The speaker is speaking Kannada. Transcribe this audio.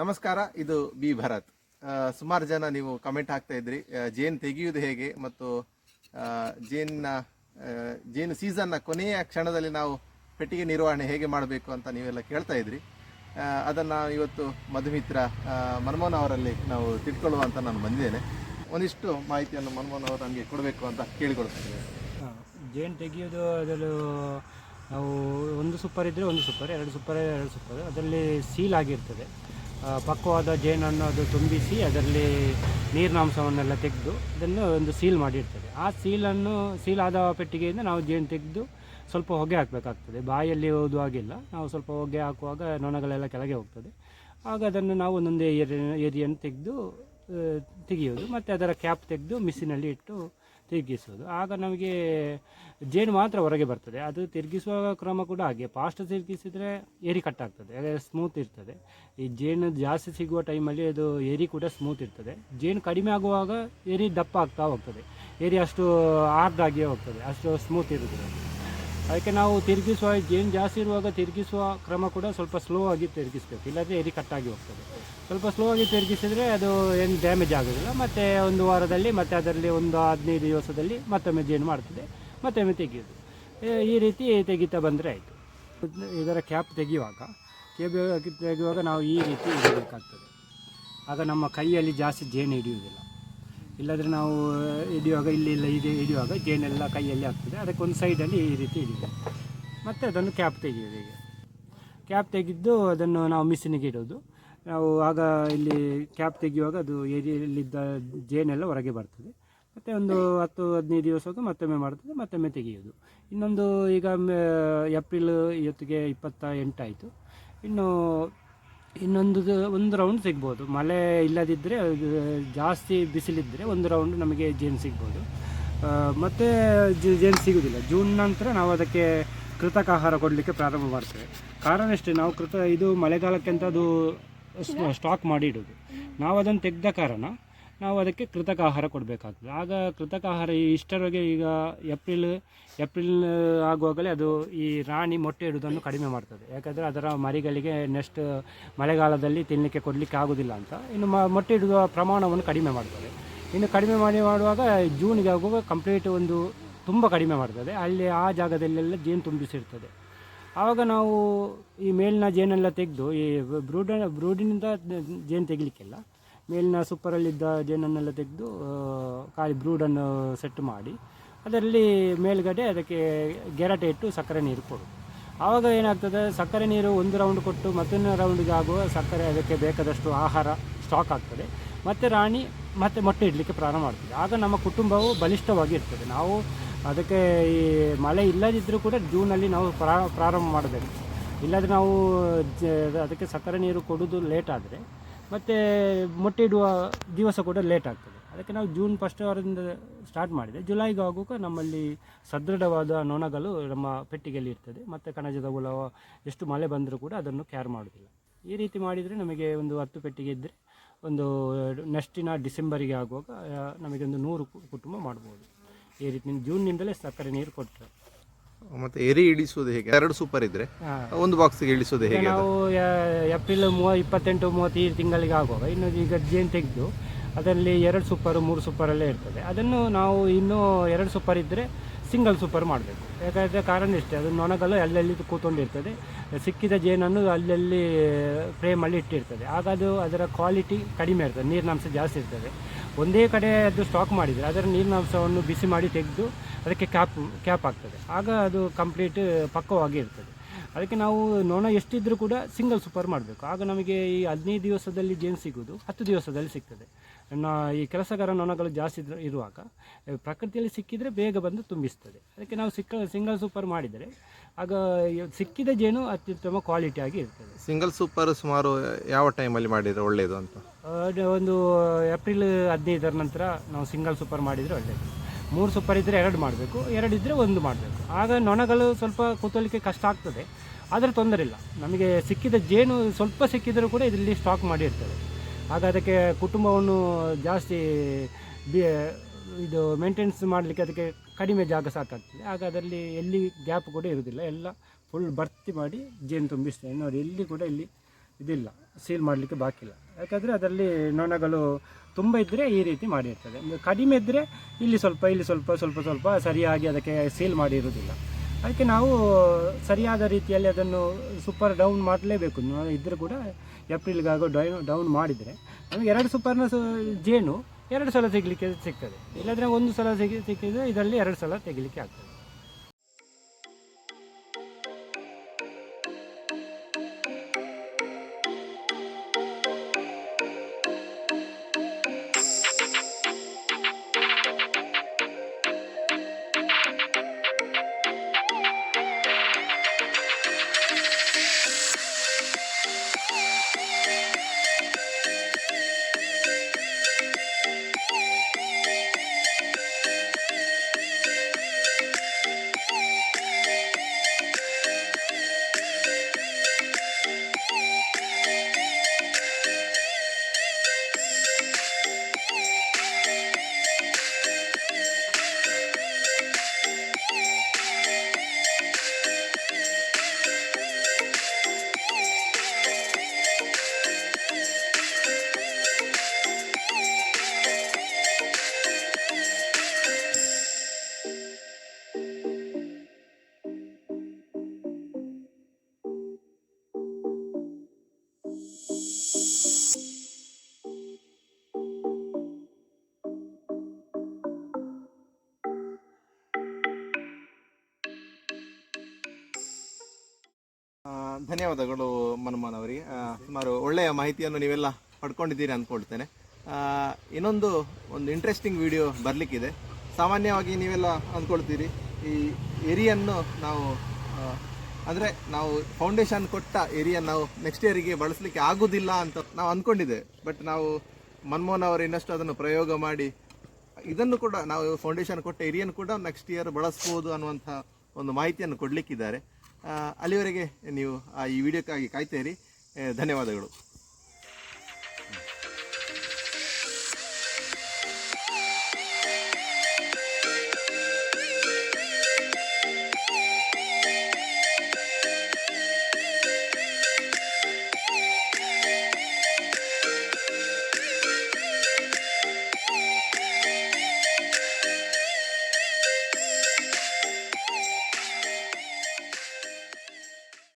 ನಮಸ್ಕಾರ, ಇದು ಬಿ ಭರತ್. ಸುಮಾರು ಜನ ನೀವು ಕಮೆಂಟ್ ಹಾಕ್ತಾ ಇದ್ರಿ. ಜೇನ್ ತೆಗೆಯುವುದು ಹೇಗೆ ಮತ್ತು ಜೇನ್ನ ಜೇನು ಸೀಸನ್ನ ಕೊನೆಯ ಕ್ಷಣದಲ್ಲಿ ನಾವು ಪೆಟ್ಟಿಗೆ ನಿರ್ವಹಣೆ ಹೇಗೆ ಮಾಡಬೇಕು ಅಂತ ನೀವೆಲ್ಲ ಕೇಳ್ತಾ ಇದ್ರಿ. ಅದನ್ನು ಇವತ್ತು ಮಧುಮಿತ್ರ ಮನಮೋಹನ್ ಅವರಲ್ಲಿ ನಾವು ತಿಳ್ಕೊಳ್ಳುವ ಅಂತ ನಾನು ಬಂದಿದ್ದೇನೆ. ಒಂದಿಷ್ಟು ಮಾಹಿತಿಯನ್ನು ಮನ್ಮೋಹನ್ ಅವರು ನಮಗೆ ಕೊಡಬೇಕು ಅಂತ ಕೇಳಿಕೊಳ್ತೇನೆ. ಜೇನ್ ತೆಗೆಯೋದು ಅದರಲ್ಲೂ ನಾವು ಒಂದು ಸೂಪರ್ ಇದ್ದರೆ ಒಂದು ಸೂಪರ್ ಎರಡು ಸೂಪರ್ ಎರಡು ಸೂಪರ್ ಅದರಲ್ಲಿ ಸೀಲ್ ಆಗಿರ್ತದೆ. ಪಕ್ವವಾದ ಜೇನನ್ನು ಅದು ತುಂಬಿಸಿ ಅದರಲ್ಲಿ ನೀರಿನಾಂಶವನ್ನೆಲ್ಲ ತೆಗೆದು ಅದನ್ನು ಒಂದು ಸೀಲ್ ಮಾಡಿರ್ತದೆ ಆ ಸೀಲನ್ನು ಸೀಲ್ ಆದ ಪೆಟ್ಟಿಗೆಯಿಂದ ನಾವು ಜೇನು ತೆಗೆದು ಸ್ವಲ್ಪ ಹೊಗೆ ಹಾಕಬೇಕಾಗ್ತದೆ. ಬಾಯಲ್ಲಿ ಓದುವಾಗಿಲ್ಲ ನಾವು ಸ್ವಲ್ಪ ಹೊಗೆ ಹಾಕುವಾಗ ನೊಣಗಳೆಲ್ಲ ಕೆಳಗೆ ಹೋಗ್ತದೆ. ಆಗ ಅದನ್ನು ನಾವು ಒಂದೊಂದೇ ಏರಿ ಏರಿಯನ್ನು ತೆಗೆದು ತೆಗೆಯೋದು ಮತ್ತು ಅದರ ಕ್ಯಾಪ್ ತೆಗೆದು ಮಿಸ್ಸಿನಲ್ಲಿ ಇಟ್ಟು ತಿರುಗಿಸೋದು ಆಗ ನಮಗೆ ಜೇನು ಮಾತ್ರ ಹೊರಗೆ ಬರ್ತದೆ. ಅದು ತಿರುಗಿಸುವ ಕ್ರಮ ಕೂಡ ಹಾಗೆ. ಫಾಸ್ಟ್ ತಿರುಗಿಸಿದರೆ ಏರಿ ಕಟ್ ಯಾಕಂದರೆ ಸ್ಮೂತ್ ಇರ್ತದೆ. ಈ ಜೇನು ಜಾಸ್ತಿ ಸಿಗುವ ಟೈಮಲ್ಲಿ ಅದು ಏರಿ ಕೂಡ ಸ್ಮೂತ್ ಇರ್ತದೆ. ಜೇನು ಕಡಿಮೆ ಆಗುವಾಗ ಏರಿ ದಪ್ಪ ಆಗ್ತಾ ಹೋಗ್ತದೆ. ಏರಿ ಅಷ್ಟು ಆಗಿ ಹೋಗ್ತದೆ. ಅಷ್ಟು ಸ್ಮೂತ್ ಇರುತ್ತದೆ ಅದಕ್ಕೆ ನಾವು ತಿರುಗಿಸುವ, ಜೇನು ಜಾಸ್ತಿ ಇರುವಾಗ ತಿರುಗಿಸುವ ಕ್ರಮ ಕೂಡ ಸ್ವಲ್ಪ ಸ್ಲೋ ಆಗಿ ತಿರುಗಿಸ್ಬೇಕು. ಇಲ್ಲಾಂದರೆ ಎರಿ ಕಟ್ಟಾಗಿ ಹೋಗ್ತದೆ. ಸ್ವಲ್ಪ ಸ್ಲೋ ಆಗಿ ತಿರುಗಿಸಿದ್ರೆ ಅದು ಏನು ಡ್ಯಾಮೇಜ್ ಆಗೋದಿಲ್ಲ. ಮತ್ತು ಒಂದು ವಾರದಲ್ಲಿ, ಮತ್ತೆ ಅದರಲ್ಲಿ ಒಂದು ಹದಿನೈದು ದಿವಸದಲ್ಲಿ ಮತ್ತೊಮ್ಮೆ ಜೇನು ಮಾಡ್ತದೆ, ಮತ್ತೊಮ್ಮೆ ತೆಗೆಯೋದು. ಈ ರೀತಿ ತೆಗಿತಾ ಬಂದರೆ ಆಯಿತು. ಇದರ ಕ್ಯಾಪ್ ತೆಗೆಯುವಾಗ ಕೇಬ್ ತೆಗೆಯುವಾಗ ನಾವು ಈ ರೀತಿ ಇಡಬೇಕಾಗ್ತದೆ ಆಗ ನಮ್ಮ ಕೈಯಲ್ಲಿ ಜಾಸ್ತಿ ಜೇನು ಹಿಡಿಯುವುದಿಲ್ಲ. ಇಲ್ಲದ್ರೆ ನಾವು ಹಿಡಿಯುವಾಗ ಇಲ್ಲಿ ಇಲ್ಲ ಇದೆ ಹಿಡಿಯುವಾಗ ಜೇನೆಲ್ಲ ಕೈಯಲ್ಲಿ ಆಗ್ತದೆ. ಅದಕ್ಕೆ ಒಂದು ಸೈಡಲ್ಲಿ ಈ ರೀತಿ ಹಿಡಿಯುವುದು ಮತ್ತು ಅದನ್ನು ಕ್ಯಾಪ್ ತೆಗೆಯೋದು ಹೀಗೆ. ಕ್ಯಾಪ್ ತೆಗೆದು ಅದನ್ನು ನಾವು ಮಿಷಿನಿಗೆ ಇಡೋದು. ನಾವು ಆಗ ಇಲ್ಲಿ ಕ್ಯಾಪ್ ತೆಗೆಯುವಾಗ ಅದು ಏರಿಯಲ್ಲಿದ್ದ ಜೇನೆಲ್ಲ ಹೊರಗೆ ಬರ್ತದೆ. ಮತ್ತು ಒಂದು ಹತ್ತು, ಹದಿನೈದು ದಿವಸಕ್ಕೆ ಮತ್ತೊಮ್ಮೆ ಮಾಡ್ತದೆ, ಮತ್ತೊಮ್ಮೆ ತೆಗೆಯೋದು ಇನ್ನೊಂದು ಈಗ ಏಪ್ರಿಲ್ ಇವತ್ತಿಗೆ ಇಪ್ಪತ್ತ ಎಂಟಾಯಿತು ಇನ್ನು ಇನ್ನೊಂದು ಒಂದು ರೌಂಡ್ ಸಿಗ್ಬೋದು. ಮಳೆ ಇಲ್ಲದಿದ್ದರೆ ಜಾಸ್ತಿ ಬಿಸಿಲಿದ್ದರೆ ಒಂದು ರೌಂಡ್ ನಮಗೆ ಜೇನು ಸಿಗ್ಬೋದು. ಮತ್ತು ಜೇನು ಸಿಗೋದಿಲ್ಲ ಜೂನ್ ನಂತರ ನಾವು ಅದಕ್ಕೆ ಕೃತಕ ಆಹಾರ ಕೊಡಲಿಕ್ಕೆ ಪ್ರಾರಂಭ ಮಾಡ್ತೇವೆ. ಕಾರಣ ಅಷ್ಟೇ ನಾವು ಕೃತ, ಇದು ಮಳೆಗಾಲಕ್ಕೆ ಅಂತ ಅದು ಸ್ಟಾಕ್ ಮಾಡಿ ಇಡೋದು. ನಾವು ಅದನ್ನು ತೆಗೆದ ಕಾರಣ ನಾವು ಅದಕ್ಕೆ ಕೃತಕ ಆಹಾರ ಕೊಡಬೇಕಾಗ್ತದೆ. ಆಗ ಕೃತಕ ಆಹಾರ ಈ ಇಷ್ಟರವರೆಗೆ ಈಗ ಏಪ್ರಿಲ್ ಏಪ್ರಿಲ್ ಆಗುವಾಗಲೇ ಅದು ಈ ರಾಣಿ ಮೊಟ್ಟೆ ಇಡುವುದನ್ನು ಕಡಿಮೆ ಮಾಡ್ತದೆ. ಯಾಕಂದರೆ ಅದರ ಮರಿಗಳಿಗೆ ನೆಕ್ಸ್ಟ್ ಮಳೆಗಾಲದಲ್ಲಿ ತಿನ್ನಲಿಕ್ಕೆ ಕೊಡಲಿಕ್ಕೆ ಆಗೋದಿಲ್ಲ ಅಂತ. ಇನ್ನು ಮೊಟ್ಟೆ ಇಡುವ ಪ್ರಮಾಣವನ್ನು ಕಡಿಮೆ ಮಾಡ್ತದೆ. ಇನ್ನು ಕಡಿಮೆ ಮಾಡಿ ಮಾಡುವಾಗ ಜೂನಿಗೆ ಆಗುವಾಗ ಕಂಪ್ಲೀಟ್ ಒಂದು ತುಂಬ ಕಡಿಮೆ ಮಾಡ್ತದೆ. ಅಲ್ಲಿ ಆ ಜಾಗದಲ್ಲೆಲ್ಲ ಜೇನು ತುಂಬಿಸಿರ್ತದೆ. ಆವಾಗ ನಾವು ಈ ಮೇಲಿನ ಜೇನೆಲ್ಲ ತೆಗೆದು, ಈ ಬ್ರೂಡ, ಬ್ರೂಡಿನಿಂದ ಜೇನು ತೆಗಿಲಿಕ್ಕಿಲ್ಲ. ಮೇಲಿನ ಸೂಪರಲ್ಲಿದ್ದ ಜೇನನ್ನೆಲ್ಲ ತೆಗೆದು ಖಾಲಿ ಬ್ರೂಡನ್ನು ಸೆಟ್ ಮಾಡಿ, ಅದರಲ್ಲಿ ಮೇಲ್ಗಡೆ ಅದಕ್ಕೆ ಗೆರಟೆ ಇಟ್ಟು ಸಕ್ಕರೆ ನೀರು ಕೊಡು. ಆವಾಗ ಏನಾಗ್ತದೆ, ಸಕ್ಕರೆ ನೀರು ಒಂದು ರೌಂಡ್ ಕೊಟ್ಟು ಮತ್ತೊಂದು ರೌಂಡಿಗೆ ಆಗುವ ಸಕ್ಕರೆ ಅದಕ್ಕೆ ಬೇಕಾದಷ್ಟು ಆಹಾರ ಸ್ಟಾಕ್ ಆಗ್ತದೆ. ಮತ್ತು ರಾಣಿ ಮತ್ತೆ ಮೊಟ್ಟೆ ಇಡಲಿಕ್ಕೆ ಪ್ರಾರಂಭ ಮಾಡ್ತದೆ. ಆಗ ನಮ್ಮ ಕುಟುಂಬವು ಬಲಿಷ್ಠವಾಗಿ ಇರ್ತದೆ ನಾವು ಅದಕ್ಕೆ ಈ ಮಳೆ ಇಲ್ಲದಿದ್ದರೂ ಕೂಡ ಜೂನಲ್ಲಿ ನಾವು ಪ್ರಾ ಪ್ರಾರಂಭ ಮಾಡಬೇಕು. ಇಲ್ಲಾಂದರೆ ನಾವು ಅದಕ್ಕೆ ಸಕ್ಕರೆ ನೀರು ಕೊಡೋದು ಲೇಟ್ ಆದರೆ, ಮತ್ತು ಮೊಟ್ಟೆ ಇಡುವ ದಿವಸ ಕೂಡ ಲೇಟ್ ಆಗ್ತದೆ. ಅದಕ್ಕೆ ನಾವು ಜೂನ್ ಫಸ್ಟ್ ವಾರದಿಂದ ಸ್ಟಾರ್ಟ್ ಮಾಡಿದೆ. ಜುಲೈಗೆ ಆಗುವಾಗ ನಮ್ಮಲ್ಲಿ ಸದೃಢವಾದ ನೊಣಗಳು ನಮ್ಮ ಪೆಟ್ಟಿಗೆಯಲ್ಲಿ ಇರ್ತದೆ. ಮತ್ತು ಕಣಜದ ಹುಳ, ಎಷ್ಟು ಮಳೆ ಬಂದರೂ ಕೂಡ ಅದನ್ನು ಕ್ಯಾರ್ ಮಾಡೋದಿಲ್ಲ ಈ ರೀತಿ ಮಾಡಿದರೆ ನಮಗೆ ಒಂದು ಹತ್ತು ಪೆಟ್ಟಿಗೆ ಇದ್ದರೆ ಒಂದು ನೆಕ್ಸ್ಟಿನ ಡಿಸೆಂಬರಿಗೆ ಆಗುವಾಗ ನಮಗೆ ಒಂದು ನೂರು ಕುಟುಂಬ ಮಾಡ್ಬೋದು ಈ ರೀತಿ ಜೂನ್ನಿಂದಲೇ ಸಕ್ಕರೆ ನೀರು ಕೊಟ್ಟರೆ ಮತ್ತೆ ಎರಿ ಇಳಿಸುವುದು ಹೇಗೆ? ಎರಡು ಸೂಪರ್ ಇದ್ರೆ ಒಂದು ಬಾಕ್ಸ್ಗೆ ಇಳಿಸುವುದು ಈಗ ಹೇಗೆ ನಾವು ಏಪ್ರಿಲ್ ಮೂವ ಇಪ್ಪತ್ತೆಂಟು ಈ ತಿಂಗಳಿಗೆ ಆಗುವಾಗ ಇನ್ನು ಈಗ ಜೇನು ತೆಗೆದು ಅದರಲ್ಲಿ ಎರಡು ಸೂಪರ್ ಮೂರು ಸೂಪರಲ್ಲೇ ಇರ್ತದೆ. ಅದನ್ನು ನಾವು ಇನ್ನೂ ಎರಡು ಸೂಪರ್ ಇದ್ದರೆ ಸಿಂಗಲ್ ಸೂಪರ್ ಮಾಡಬೇಕು. ಯಾಕಂದರೆ ಕಾರಣ ಇಷ್ಟೇ ಅದು ನೊಣಗಲು ಅಲ್ಲಲ್ಲಿ ಕೂತ್ಕೊಂಡಿರ್ತದೆ. ಸಿಕ್ಕಿದ ಜೇನನ್ನು ಅಲ್ಲಲ್ಲಿ ಫ್ರೇಮಲ್ಲಿ ಇಟ್ಟಿರ್ತದೆ. ಆಗ ಅದು ಅದರ ಕ್ವಾಲಿಟಿ ಕಡಿಮೆ ಇರ್ತದೆ ನೀರಿನಾಂಶ ಜಾಸ್ತಿ ಇರ್ತದೆ. ಒಂದೇ ಕಡೆ ಅದು ಸ್ಟಾಕ್ ಮಾಡಿದರೆ ಅದರ ನೀರಿನ ಅಂಶವನ್ನು ಬಿಸಿ ಮಾಡಿ ತೆಗೆದು ಅದಕ್ಕೆ ಕ್ಯಾಪ್ ಕ್ಯಾಪ್ ಆಗ್ತದೆ ಆಗ ಅದು ಕಂಪ್ಲೀಟ್ ಪಕ್ಕವಾಗಿ ಇರ್ತದೆ. ಅದಕ್ಕೆ ನಾವು ನೊಣ ಎಷ್ಟಿದ್ರೂ ಕೂಡ ಸಿಂಗಲ್ ಸೂಪರ್ ಮಾಡಬೇಕು. ಆಗ ನಮಗೆ ಈ ಹದಿನೈದು ದಿವಸದಲ್ಲಿ ಜೇನು ಸಿಗೋದು, ಹತ್ತು ದಿವಸದಲ್ಲಿ ಸಿಗ್ತದೆ. ಈ ಕೆಲಸಗಾರ ನೊಣಗಳು ಜಾಸ್ತಿ ಇರುವಾಗ ಪ್ರಕೃತಿಯಲ್ಲಿ ಸಿಕ್ಕಿದರೆ ಬೇಗ ಬಂದು ತುಂಬಿಸ್ತದೆ. ಅದಕ್ಕೆ ನಾವು ಸಿಕ್ಕ ಸಿಂಗಲ್ ಸೂಪರ್ ಮಾಡಿದರೆ ಆಗ ಸಿಕ್ಕಿದ ಜೇನು ಅತ್ಯುತ್ತಮ ಕ್ವಾಲಿಟಿ ಆಗಿ ಇರ್ತದೆ. ಸಿಂಗಲ್ ಸೂಪರ್ ಸುಮಾರು ಯಾವ ಟೈಮಲ್ಲಿ ಮಾಡಿದರೆ ಒಳ್ಳೆಯದು ಅಂತ? ಒಂದು ಏಪ್ರಿಲ್ ಹದಿನೈದರ ನಂತರ ನಾವು ಸಿಂಗಲ್ ಸೂಪರ್ ಮಾಡಿದರೆ ಒಳ್ಳೆಯದು ಮೂರು ಸೂಪರ್ ಇದ್ದರೆ ಎರಡು ಮಾಡಬೇಕು ಎರಡಿದ್ದರೆ ಒಂದು ಮಾಡಬೇಕು. ಆಗ ನೊಣಗಳು ಸ್ವಲ್ಪ ಕೂತೋಲಿಕ್ಕೆ ಕಷ್ಟ ಆಗ್ತದೆ. ಆದರೆ ತೊಂದರೆ ಇಲ್ಲ. ನಮಗೆ ಸಿಕ್ಕಿದ ಜೇನು ಸ್ವಲ್ಪ ಸಿಕ್ಕಿದರೂ ಕೂಡ ಇದರಲ್ಲಿ ಸ್ಟಾಕ್ ಮಾಡಿರ್ತದೆ. ಆಗ ಅದಕ್ಕೆ ಕುಟುಂಬವನ್ನು ಜಾಸ್ತಿ, ಬಿ, ಇದು ಮೇಂಟೆನೆನ್ಸ್ ಮಾಡಲಿಕ್ಕೆ ಅದಕ್ಕೆ ಕಡಿಮೆ ಜಾಗ ಸಾಕಾಗ್ತದೆ. ಆಗ ಅದರಲ್ಲಿ ಎಲ್ಲಿ ಗ್ಯಾಪ್ ಕೂಡ ಇರುವುದಿಲ್ಲ. ಎಲ್ಲ ಫುಲ್ ಭರ್ತಿ ಮಾಡಿ ಜೇನು ತುಂಬಿಸ್ತೇನೆ ನೋಡಿ ಎಲ್ಲಿ ಕೂಡ ಇಲ್ಲಿ ಇದಿಲ್ಲ. ಸೀಲ್ ಮಾಡಲಿಕ್ಕೆ ಬಾಕಿ ಇಲ್ಲ. ಯಾಕಂದರೆ ಅದರಲ್ಲಿ ನೊಣಗಳು ತುಂಬ ಇದ್ದರೆ ಈ ರೀತಿ ಮಾಡಿರ್ತದೆ. ಕಡಿಮೆ ಇದ್ದರೆ ಇಲ್ಲಿ ಸ್ವಲ್ಪ ಇಲ್ಲಿ ಸ್ವಲ್ಪ ಸ್ವಲ್ಪ ಸ್ವಲ್ಪ ಸರಿಯಾಗಿ ಅದಕ್ಕೆ ಸೀಲ್ ಮಾಡಿರುವುದಿಲ್ಲ. ಅದಕ್ಕೆ ನಾವು ಸರಿಯಾದ ರೀತಿಯಲ್ಲಿ ಅದನ್ನು ಸೂಪರ್ ಡೌನ್ ಮಾಡಲೇಬೇಕು. ಇದ್ದರೂ ಕೂಡ ಏಪ್ರಿಲ್ಗಾಗೋ ಡೈ ಡೌನ್ ಮಾಡಿದರೆ ನಮಗೆ ಎರಡು ಸೂಪರ್ನ ಜೇನು ಎರಡು ಸಲ ತೆಗಿಲಿಕ್ಕೆ ಸಿಗ್ತದೆ. ಇಲ್ಲದ್ರೆ ಒಂದು ಸಲ ತೆಗಿ ಸಿಕ್ಕಿದರೆ ಇದರಲ್ಲಿ ಎರಡು ಸಲ ತೆಗಿಲಿಕ್ಕೆ ಆಗ್ತದೆ. ಧನ್ಯವಾದಗಳು ಮನಮೋಹನ್ ಅವರಿಗೆ. ಸುಮಾರು ಒಳ್ಳೆಯ ಮಾಹಿತಿಯನ್ನು ನೀವೆಲ್ಲ ಪಡ್ಕೊಂಡಿದ್ದೀರಿ ಅಂದ್ಕೊಳ್ತೇನೆ. ಇನ್ನೊಂದು ಒಂದು ಇಂಟ್ರೆಸ್ಟಿಂಗ್ ವಿಡಿಯೋ ಬರಲಿಕ್ಕಿದೆ. ಸಾಮಾನ್ಯವಾಗಿ ನೀವೆಲ್ಲ ಅಂದ್ಕೊಳ್ತೀರಿ, ಈ ಎರಿಯನ್ನು ನಾವು ಅಂದರೆ ನಾವು ಫೌಂಡೇಶನ್ ಕೊಟ್ಟ ಎರಿಯನ್ನು ನಾವು ನೆಕ್ಸ್ಟ್ ಇಯರಿಗೆ ಬಳಸಲಿಕ್ಕೆ ಆಗೋದಿಲ್ಲ ಅಂತ ನಾವು ಅಂದ್ಕೊಂಡಿದ್ದೇವೆ. ಬಟ್ ನಾವು ಮನಮೋಹನ್ ಅವರು ಇನ್ನಷ್ಟು ಅದನ್ನು ಪ್ರಯೋಗ ಮಾಡಿ, ಇದನ್ನು ಕೂಡ ನಾವು ಫೌಂಡೇಶನ್ ಕೊಟ್ಟ ಏರಿಯನ್ನು ಕೂಡ ನೆಕ್ಸ್ಟ್ ಇಯರ್ ಬಳಸ್ಬೋದು ಅನ್ನುವಂಥ ಒಂದು ಮಾಹಿತಿಯನ್ನು ಕೊಡಲಿಕ್ಕಿದ್ದಾರೆ. ಅಲ್ಲಿವರೆಗೆ ನೀವು ಈ ವಿಡಿಯೋಕ್ಕಾಗಿ ಇರಿ. ಧನ್ಯವಾದಗಳು.